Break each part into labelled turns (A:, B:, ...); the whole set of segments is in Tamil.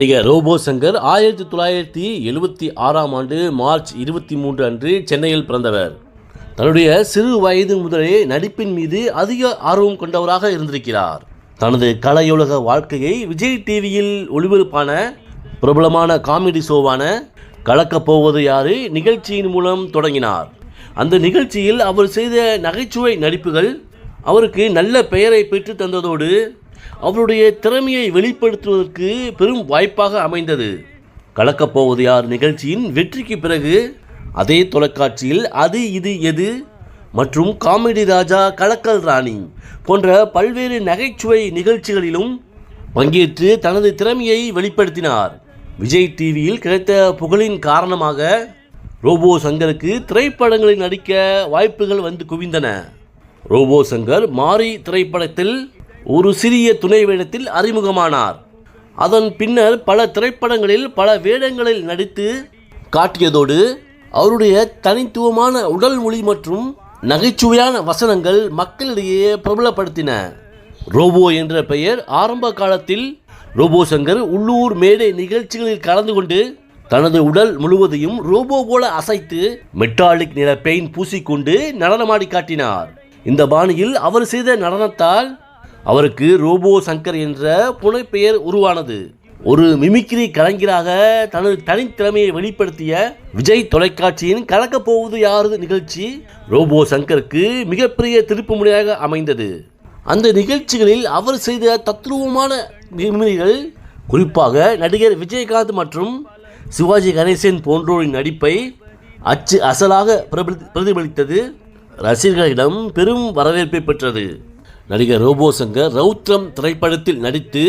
A: நடிகர் ரோபோ சங்கர் ஆயிரத்தி தொள்ளாயிரத்தி எழுபத்தி ஆறாம் ஆண்டு மார்ச் இருபத்தி மூன்று அன்று சென்னையில் பிறந்தவர். தன்னுடைய சிறு வயது முதலே நடிப்பின் மீது அதிக ஆர்வம் கொண்டவராக இருந்திருக்கிறார். தனது கலையுலக வாழ்க்கையை விஜய் டிவியில் ஒளிபரப்பான பிரபலமான காமெடி ஷோவான கலக்கப் போவது யாரு நிகழ்ச்சியின் மூலம் தொடங்கினார். அந்த நிகழ்ச்சியில் அவர் செய்த நகைச்சுவை நடிப்புகள் அவருக்கு நல்ல பெயரை பெற்று தந்ததோடு அவருடைய திறமையை வெளிப்படுத்துவதற்கு பெரும் வாய்ப்பாக அமைந்தது. கலக்கப்போவது யார்? நிகழ்ச்சியின் வெற்றிக்கு பிறகு அதே தொலைக்காட்சியில் அது இது எது? மற்றும் காமெடி ராஜா கலக்கல் ராணி போன்ற பல்வேறு நகைச்சுவை நிகழ்ச்சிகளிலும் பங்கேற்று தனது திறமையை வெளிப்படுத்தினார். விஜய் டிவியில் கிடைத்த புகழின் காரணமாக ரோபோ சங்கருக்கு திரைப்படங்களில் நடிக்க வாய்ப்புகள் வந்து குவிந்தன. ரோபோ சங்கர் மாரி திரைப்படத்தில் ஒரு சிறிய துணை வேடத்தில் அறிமுகமானார். அதன் பின்னர் பல திரைப்படங்களில் பல வேடங்களில் நடித்து காட்டியதோடு அவருடைய தனித்துவமான உடல் மொழி மற்றும் நகைச்சுவையான வசனங்கள் மக்களிடையே பிரபலப்படுத்தின. ரோபோ என்ற பெயர் ஆரம்ப காலத்தில் ரோபோ சங்கர் உள்ளூர் மேடை நிகழ்ச்சிகளில் கலந்து கொண்டு தனது உடல் முழுவதையும் ரோபோ போல அசைத்து மெட்டாலிக் நிற பெயிண்ட் பூசிக்கொண்டு நடனமாடி காட்டினார். இந்த பாணியில் அவர் செய்த நடனத்தால் அவருக்கு ரோபோ சங்கர் என்ற புனைப்பெயர் உருவானது. ஒரு மிமிக்ரி கலைஞராக தனது தனித்திறமையை வெளிப்படுத்திய விஜய் தொலைக்காட்சியின் கலக்கப்போவது யாரது யாரு நிகழ்ச்சி? ரோபோ சங்கருக்கு மிகப்பெரிய திருப்புமுனையாக அமைந்தது. அந்த நிகழ்ச்சிகளில் அவர் செய்த தத்ரூபமான மிமிக்ரிகள் குறிப்பாக நடிகர் விஜயகாந்த் மற்றும் சிவாஜி கணேசன் போன்றோரின் நடிப்பை அச்சு அசலாக பிரபலி- பிரதிபலித்தது. ரசிகர்களிடம் பெரும் வரவேற்பை பெற்றது. நடிகர் ரோபோ சங்கர் ரௌத்ரம் திரைப்படத்தில் நடித்து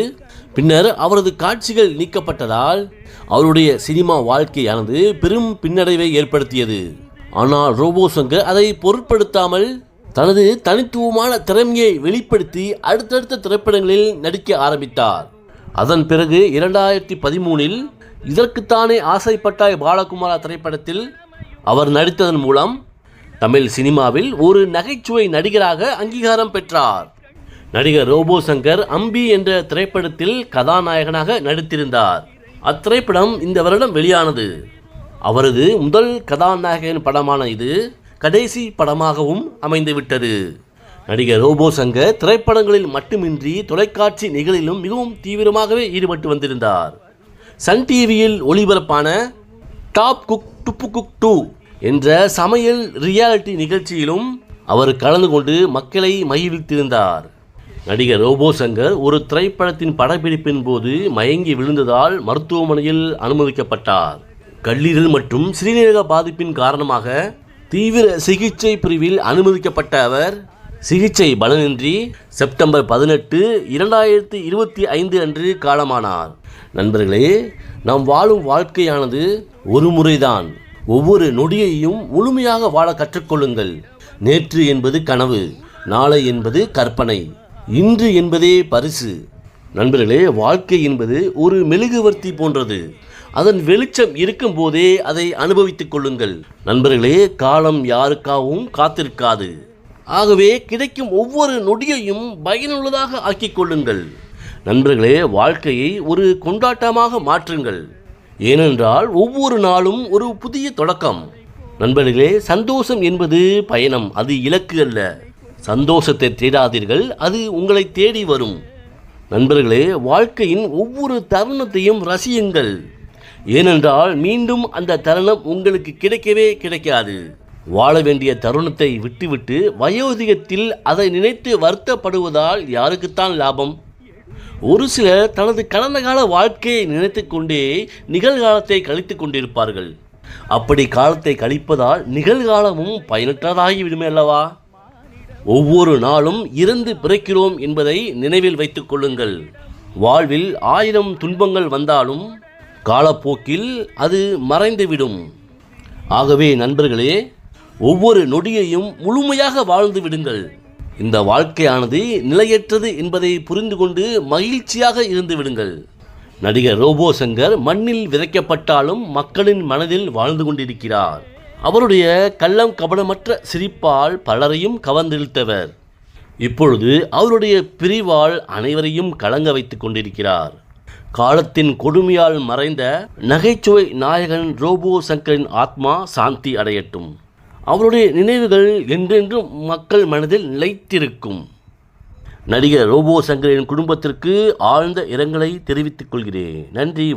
A: பின்னர் அவரது காட்சிகள் நீக்கப்பட்டதால் அவருடைய சினிமா வாழ்க்கையானது பெரும் பின்னடைவை ஏற்படுத்தியது. ஆனால் ரோபோ சங்கர் அதை பொருட்படுத்தாமல் தனது தனித்துவமான திறமையை வெளிப்படுத்தி அடுத்தடுத்த திரைப்படங்களில் நடிக்க ஆரம்பித்தார். அதன் பிறகு இரண்டாயிரத்தி பதிமூனில் இதற்குத்தானே ஆசைப்பட்டாய் பாலகுமாரா திரைப்படத்தில் அவர் நடித்ததன் மூலம் தமிழ் சினிமாவில் ஒரு நகைச்சுவை நடிகராக அங்கீகாரம் பெற்றார். நடிகர் ரோபோ சங்கர் அம்பி என்ற திரைப்படத்தில் கதாநாயகனாக நடித்திருந்தார். அத்திரைப்படம் இந்த வருடம் வெளியானது. அவரது முதல் கதாநாயகன் படமான இது கடைசி படமாகவும் அமைந்துவிட்டது. நடிகர் ரோபோ சங்கர் திரைப்படங்களில் மட்டுமின்றி தொலைக்காட்சி நிகழிலும் மிகவும் தீவிரமாகவே ஈடுபட்டு வந்திருந்தார். சன் டிவியில் ஒளிபரப்பான top cook dupe cook two என்ற சமையல் ரியாலிட்டி நிகழ்ச்சியிலும் அவர் கலந்து கொண்டு மக்களை மகிழ்வித்திருந்தார். நடிகர் ரோபோ சங்கர் ஒரு திரைப்படத்தின் படப்பிடிப்பின் போது மயங்கி விழுந்ததால் மருத்துவமனையில் அனுமதிக்கப்பட்டார். கல்லீரல் மற்றும் சிறுநீரக பாதிப்பின் காரணமாக தீவிர சிகிச்சை பிரிவில் அனுமதிக்கப்பட்ட அவர் சிகிச்சை பலனின்றி செப்டம்பர் பதினெட்டு இரண்டாயிரத்தி இருபத்தி ஐந்து அன்று காலமானார். நண்பர்களே நாம் வாழும் வாழ்க்கையானது ஒரு முறைதான். ஒவ்வொரு நொடியையும் முழுமையாக வாழ கற்றுக்கொள்ளுங்கள். நேற்று என்பது கனவு நாளை என்பது கற்பனை இன்று என்பதே பரிசு. நண்பர்களே வாழ்க்கை என்பது ஒரு மெழுகுவர்த்தி போன்றது. அதன் வெளிச்சம் இருக்கும் போதே அதை அனுபவித்துக் கொள்ளுங்கள். நண்பர்களே காலம் யாருக்காகவும் காத்திருக்காது. ஆகவே கிடைக்கும் ஒவ்வொரு நொடியையும் பயனுள்ளதாக ஆக்கிக் கொள்ளுங்கள். நண்பர்களே வாழ்க்கையை ஒரு கொண்டாட்டமாக மாற்றுங்கள். ஏனென்றால் ஒவ்வொரு நாளும் ஒரு புதிய தொடக்கம். நண்பர்களே சந்தோஷம் என்பது பயணம் அது இலக்கு அல்ல. சந்தோஷத்தை தேடாதீர்கள் அது உங்களை தேடி வரும். நண்பர்களே வாழ்க்கையின் ஒவ்வொரு தருணத்தையும் ரசியுங்கள். ஏனென்றால் மீண்டும் அந்த தருணம் உங்களுக்கு கிடைக்கவே கிடைக்காது. வாழ வேண்டிய தருணத்தை விட்டுவிட்டு வயோதிகத்தில் அதை நினைத்து வருத்தப்படுவதால் யாருக்குத்தான் லாபம்? ஒரு சிலர் தனது கடந்த கால வாழ்க்கையை நினைத்து கொண்டே நிகழ்காலத்தை கழித்துக் கொண்டிருப்பார்கள். அப்படி காலத்தை கழிப்பதால் நிகழ்காலமும் பயனற்றதாகிவிடுமே அல்லவா? ஒவ்வொரு நாளும் இறந்து பிறக்கிறோம் என்பதை நினைவில் வைத்துக் கொள்ளுங்கள். வாழ்வில் ஆயிரம் துன்பங்கள் வந்தாலும் காலப்போக்கில் அது மறைந்துவிடும். ஆகவே நண்பர்களே ஒவ்வொரு நொடியையும் முழுமையாக வாழ்ந்து விடுங்கள். இந்த வாழ்க்கையானது நிலையற்றது என்பதை புரிந்து கொண்டு மகிழ்ச்சியாக இருந்து விடுங்கள். நடிகர் ரோபோ சங்கர் மண்ணில் விதைக்கப்பட்டாலும் மக்களின் மனதில் வாழ்ந்து கொண்டிருக்கிறார். அவருடைய கள்ளம் கபடமற்ற சிரிப்பால் பலரையும் கவர்ந்திழுத்தவர். இப்பொழுது அவருடைய பிரிவால் அனைவரையும் கலங்க வைத்துக் கொண்டிருக்கிறார். காலத்தின் கொடுமையால் மறைந்த நகைச்சுவை நாயகன் ரோபோ சங்கரின் ஆத்மா சாந்தி அடையட்டும். அவருடைய நினைவுகள் என்றென்றும் மக்கள் மனதில் நிலைத்திருக்கும். நடிகர் ரோபோ சங்கரின் குடும்பத்திற்கு ஆழ்ந்த இரங்கலை தெரிவித்துக் கொள்கிறேன். நன்றி.